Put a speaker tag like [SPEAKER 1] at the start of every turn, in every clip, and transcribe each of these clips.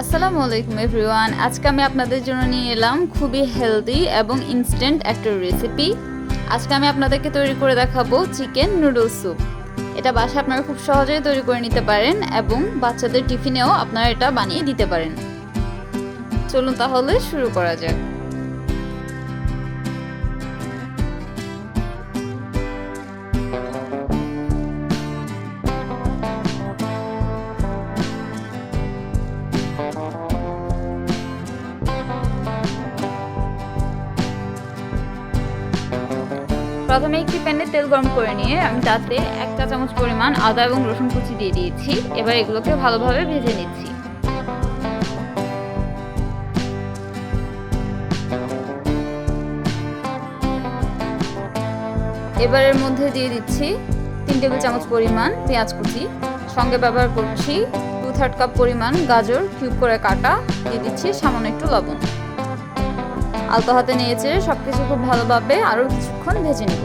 [SPEAKER 1] আসসালামু আলাইকুম এভরিওয়ান আজকে আমি আপনাদের জন্য নিয়ে এলাম খুবই হেলদি এবং ইনস্ট্যান্ট একটা রেসিপি আজকে আমি আপনাদেরকে তৈরি করে দেখাবো চিকেন নুডল স্যুপ এটা বাসা আপনারা খুব সহজেই তৈরি করে নিতে পারেন এবং বাচ্চাদের টিফিনেও আপনারা এটা বানিয়ে দিতে পারেন। চলুন তাহলে শুরু করা যাক। প্রথমে একটি প্যানে তেল গরম করে নিয়ে আমি তাতে এক চা চামচ পরিমাণ আদা এবং রসুন কুচি দিয়ে দিয়েছি। এবার এগুলোকে ভালোভাবে ভেজে নিচ্ছি। এবার এর মধ্যে দিয়ে দিচ্ছি তিন টেবিল চামচ পরিমাণ পেঁয়াজ কুচি। সঙ্গে ব্যবহার করছি টু থার্ড কাপ পরিমাণ গাজর কিউব করে কাটা। দিয়ে দিচ্ছি সামান্য একটু লবণ। আলতো হাতে নিয়েছে সব কিছু খুব ভালোভাবে আরও কিছুক্ষণ ভেজে নেব।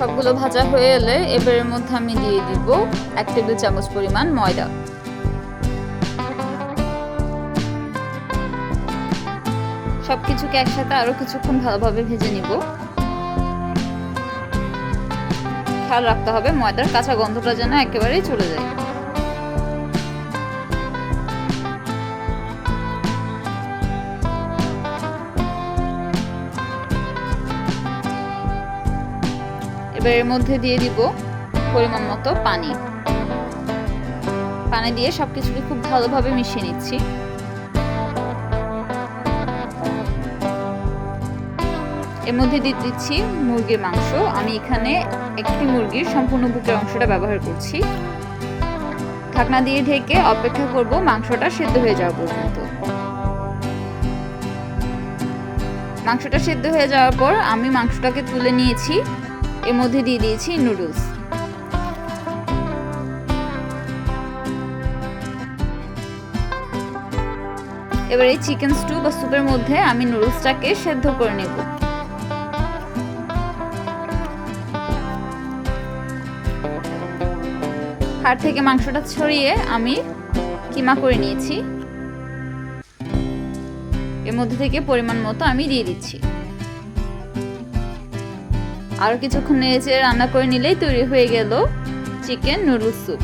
[SPEAKER 1] সবগুলো ভাজা হয়ে এলে এবারের মধ্যে আমি দিয়ে দিব এক টেবিল চামচ পরিমাণ ময়দা। সব কিছুকে একসাথে আরও কিছুক্ষণ ভালোভাবে ভেজে নিব। খেয়াল রাখতে হবে ময়দার কাঁচা গন্ধটা যেন একেবারেই চলে যায়। এবার এর মধ্যে দিয়ে দিব পরিমাণ মতো পানি। পানি দিয়ে সব সবকিছুকে খুব ভালোভাবে মিশিয়ে নিচ্ছি। এর মধ্যে দিয়ে দিচ্ছি মুরগির মাংস। আমি এখানে একটি মুরগির সম্পূর্ণ বুকের অংশটা ব্যবহার করছি। ঢাকনা দিয়ে ঢেকে অপেক্ষা করব মাংসটা সেদ্ধ হয়ে যাওয়া পর্যন্ত। মাংসটা সেদ্ধ হয়ে যাওয়ার পর আমি মাংসটাকে তুলে নিয়েছি। এর মধ্যে দিয়ে দিয়েছি নুডলস এবার এই চিকেন স্টু বা স্যুপের মধ্যে আমি নুডলসটাকে সেদ্ধ করে নেব। হাড় থেকে মাংসটা ছড়িয়ে আমি কিমা করে নিয়েছি। এর মধ্যে থেকে পরিমাণ মতো আমি দিয়ে দিচ্ছি। আরও কিছুক্ষণ নেড়েচে রান্না করে নিলেই তৈরি হয়ে গেল চিকেন নুডলস স্যুপ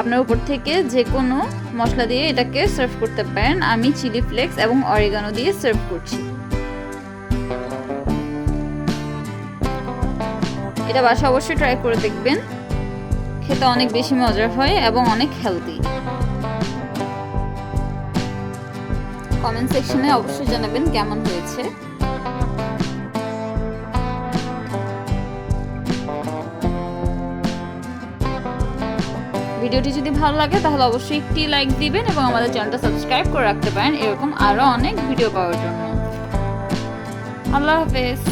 [SPEAKER 1] আপনার উপর থেকে যে কোনো মশলা দিয়ে এটাকে সার্ভ করতে পারেন। আমি চিলি ফ্লেক্স এবং অরিগানো দিয়ে সার্ভ করছি। এটা বাসা অবশ্যই ট্রাই করে দেখবেন। খেতে অনেক বেশি মজার হয় এবং অনেক হেলদি কমেন্ট সেকশনে অবশ্যই জানাবেন কেমন হয়েছে। ভিডিওটি যদি ভালো লাগে, তাহলে অবশ্যই একটি লাইক দিবেন এবং আমাদের চ্যানেলটা সাবস্ক্রাইব করে রাখতে পারেন। এরকম আরও অনেক ভিডিও পাওয়ার জন্য। আল্লাহ হাফেজ।